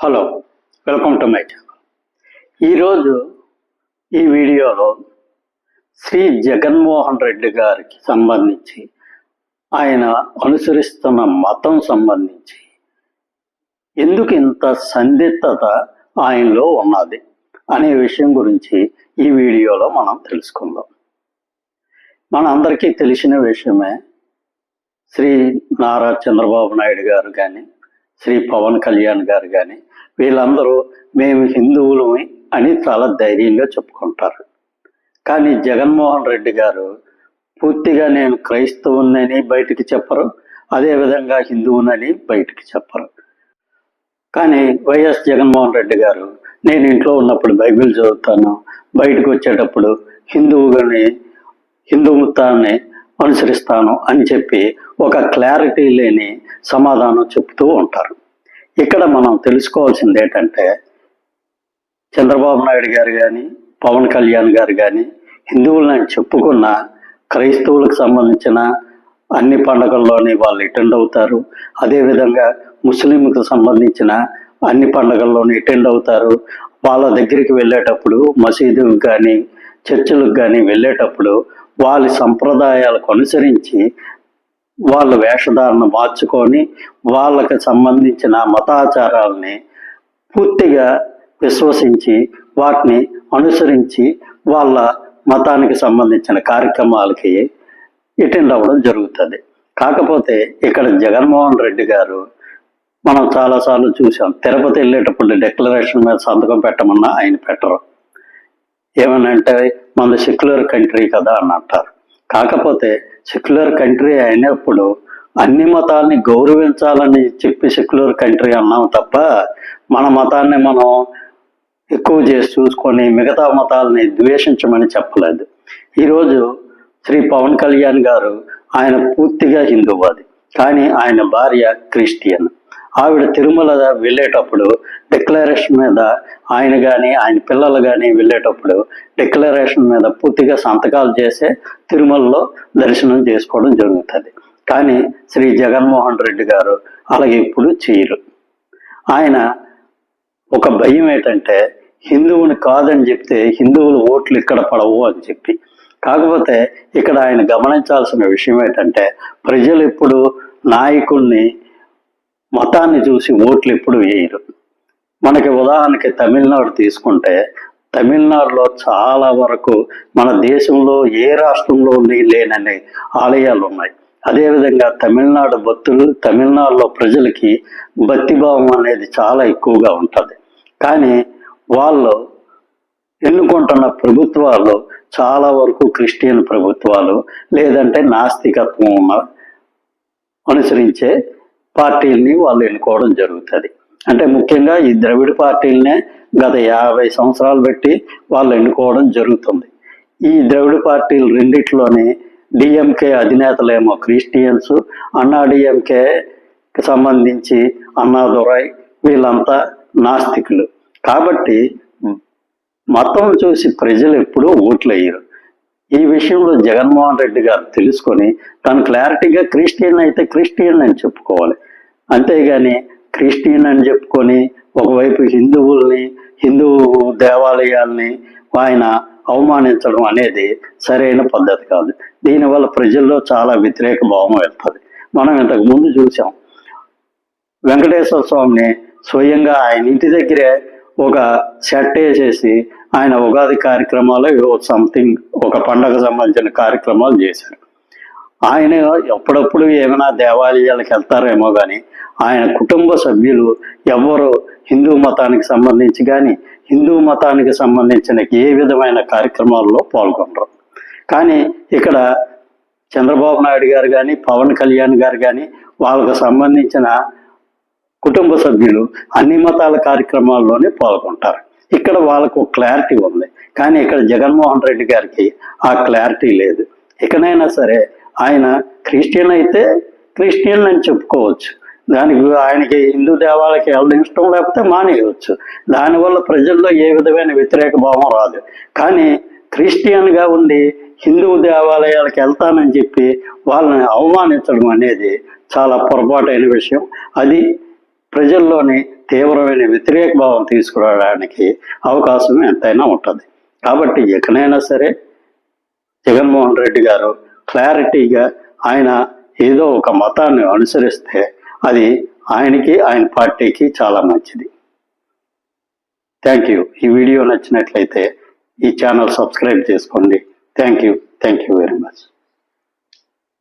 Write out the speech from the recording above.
Hello welcome to my channel ఈరోజు ఈ వీడియోలో శ్రీ జగన్మోహన్ రెడ్డి గారికి సంబంధించి ఆయన అనుసరిస్తున్న మతం సంబంధించి ఎందుకు ఇంత సందిగ్ధత ఆయనలో ఉన్నది అనే విషయం గురించి ఈ వీడియోలో మనం తెలుసుకుందాం. మన అందరికీ తెలిసిన విషయమే శ్రీ నారా చంద్రబాబు నాయుడు గారు కానీ శ్రీ పవన్ కళ్యాణ్ గారు కానీ వీళ్ళందరూ మేము హిందువులమే అని చాలా ధైర్యంగా చెప్పుకుంటారు. కానీ జగన్మోహన్ రెడ్డి గారు పూర్తిగా నేను క్రైస్తవునని బయటికి చెప్పరు అదేవిధంగా హిందువునని బయటికి చెప్పరు. కానీ వైఎస్ జగన్మోహన్ రెడ్డి గారు నేను ఇంట్లో ఉన్నప్పుడు బైబిల్ చదువుతాను బయటకు వచ్చేటప్పుడు హిందువుగాని హిందూ మతాన్ని అనుసరిస్తాను అని చెప్పి ఒక క్లారిటీ లేని సమాధానం చెప్తూ ఉంటారు. ఇక్కడ మనం తెలుసుకోవాల్సింది ఏంటంటే చంద్రబాబు నాయుడు గారు కానీ పవన్ కళ్యాణ్ గారు కానీ హిందువులని చెప్పుకున్న క్రైస్తవులకు సంబంధించిన అన్ని పండుగల్లోని వాళ్ళు అటెండ్ అవుతారు. అదేవిధంగా ముస్లింకు సంబంధించిన అన్ని పండుగల్లోని అటెండ్ అవుతారు. వాళ్ళ దగ్గరికి వెళ్ళేటప్పుడు మసీదుకు కానీ చర్చిలకు కానీ వెళ్ళేటప్పుడు వాళ్ళ సంప్రదాయాలకు అనుసరించి వాళ్ళ వేషధారణ మార్చుకొని వాళ్ళకి సంబంధించిన మతాచారాలని పూర్తిగా విశ్వసించి వాటిని అనుసరించి వాళ్ళ మతానికి సంబంధించిన కార్యక్రమాలకి అటెండ్ అవ్వడం జరుగుతుంది. కాకపోతే ఇక్కడ జగన్మోహన్ రెడ్డి గారు మనం చాలాసార్లు చూసాం తిరుపతి వెళ్ళేటప్పుడు డిక్లరేషన్ మీద సంతకం పెట్టమన్నా ఆయన పెట్టరు. ఏమనంటే మన సెక్యులర్ కంట్రీ కదా అని అంటారు కాకపోతే సెక్యులర్ కంట్రీ అయినప్పుడు అన్ని మతాల్ని గౌరవించాలని చెప్పి సెక్యులర్ కంట్రీ అన్నాం తప్ప మన మతాన్ని మనం ఎక్కువ చేసి చూసుకొని మిగతా మతాలని ద్వేషించమని చెప్పలేదు. ఈరోజు శ్రీ పవన్ కళ్యాణ్ గారు ఆయన పూర్తిగా హిందూవాది కానీ ఆయన భార్య క్రిస్టియన్. ఆవిడ తిరుమల వెళ్ళేటప్పుడు డిక్లరేషన్ మీద ఆయన కానీ ఆయన పిల్లలు కానీ వెళ్ళేటప్పుడు డిక్లరేషన్ మీద పూర్తిగా సంతకాలు చేసే తిరుమలలో దర్శనం చేసుకోవడం జరుగుతుంది. కానీ శ్రీ జగన్మోహన్ రెడ్డి గారు అలాగే ఇప్పుడు చేయరు. ఆయన ఒక భయం ఏంటంటే హిందువుని కాదని చెప్తే హిందువులు ఓట్లు ఇక్కడ పడవు అని చెప్పి. కాకపోతే ఇక్కడ ఆయన గమనించాల్సిన విషయం ఏంటంటే ప్రజలు ఇప్పుడు నాయకుల్ని మతాన్ని చూసి ఓట్లు ఎప్పుడు వేయరు. మనకి ఉదాహరణకి తమిళనాడు తీసుకుంటే తమిళనాడులో చాలా వరకు మన దేశంలో ఏ రాష్ట్రంలో లేనని ఆలయాలు ఉన్నాయి. అదేవిధంగా తమిళనాడు భక్తులు తమిళనాడులో ప్రజలకి భక్తిభావం అనేది చాలా ఎక్కువగా ఉంటుంది. కానీ వాళ్ళు ఎన్నుకుంటున్న ప్రభుత్వాలు చాలా వరకు క్రిస్టియన్ ప్రభుత్వాలు లేదంటే నాస్తికత్వం అనుసరించే పార్టీల్ని వాళ్ళు ఎన్నుకోవడం జరుగుతుంది. అంటే ముఖ్యంగా ఈ ద్రవిడ పార్టీలనే గత యాభై సంవత్సరాలు పెట్టి వాళ్ళు ఎన్నుకోవడం జరుగుతుంది. ఈ ద్రవిడ పార్టీలు రెండిట్లోనే డిఎంకే అధినేతలేమో క్రిస్టియన్స్ అన్నా డిఎంకేకి సంబంధించి అన్నాదురై వీళ్ళంతా నాస్తికులు. కాబట్టి మతం చూసి ప్రజలు ఎప్పుడూ ఓట్లు వేయరు ఈ విషయంలో జగన్మోహన్ రెడ్డి గారు తెలుసుకొని తను క్లారిటీగా క్రిస్టియన్ అయితే క్రిస్టియన్ అని చెప్పుకోవాలి. అంతేగాని క్రిస్టియన్ అని చెప్పుకొని ఒకవైపు హిందువుల్ని హిందూ దేవాలయాల్ని ఆయన అవమానించడం అనేది సరైన పద్ధతి కాదు. దీనివల్ల ప్రజల్లో చాలా వ్యతిరేక భావం వెళ్తుంది మనం ఇంతకు ముందు చూసాం. వెంకటేశ్వర స్వామిని స్వయంగా ఆయన ఇంటి దగ్గరే ఒక సెట్ వేసేసి ఆయన ఉగాది కార్యక్రమాలు సంథింగ్ ఒక పండగ సంబంధించిన కార్యక్రమాలు చేశారు. ఆయన ఎప్పుడప్పుడు ఏమైనా దేవాలయాలకు వెళ్తారేమో కానీ ఆయన కుటుంబ సభ్యులు ఎవరు హిందూ మతానికి సంబంధించి కానీ హిందూ మతానికి సంబంధించిన ఏ విధమైన కార్యక్రమాల్లో పాల్గొనరు. కానీ ఇక్కడ చంద్రబాబు నాయుడు గారు కానీ పవన్ కళ్యాణ్ గారు కానీ వాళ్ళకు సంబంధించిన కుటుంబ సభ్యులు అన్ని మతాల కార్యక్రమాల్లోనే పాల్గొంటారు. ఇక్కడ వాళ్ళకు క్లారిటీ ఉంది. కానీ ఇక్కడ జగన్మోహన్ రెడ్డి గారికి ఆ క్లారిటీ లేదు. ఇకనైనా సరే ఆయన క్రిస్టియన్ అయితే క్రిస్టియన్ అని చెప్పుకోవచ్చు. దానికి ఆయనకి హిందూ దేవాలయకి వెళ్ళడం ఇష్టం లేకపోతే మానేయవచ్చు. దానివల్ల ప్రజల్లో ఏ విధమైన వ్యతిరేక భావం రాదు. కానీ క్రిస్టియన్గా ఉండి హిందూ దేవాలయాలకు వెళ్తానని చెప్పి వాళ్ళని అవమానించడం అనేది చాలా పొరపాటైన విషయం. అది ప్రజల్లోని తీవ్రమైన వ్యతిరేక భావం తీసుకురావడానికి అవకాశం ఎంతైనా ఉంటుంది. కాబట్టి ఎక్కడైనా సరే జగన్మోహన్ రెడ్డి గారు క్లారిటీగా ఆయన ఏదో ఒక మతాన్ని అనుసరిస్తే అది ఆయనకి ఆయన పార్టీకి చాలా మంచిది. Thank you. ఈ వీడియో నచ్చినట్లయితే ఈ ఛానల్ సబ్స్క్రైబ్ చేసుకోండి. Thank you. Thank you very much.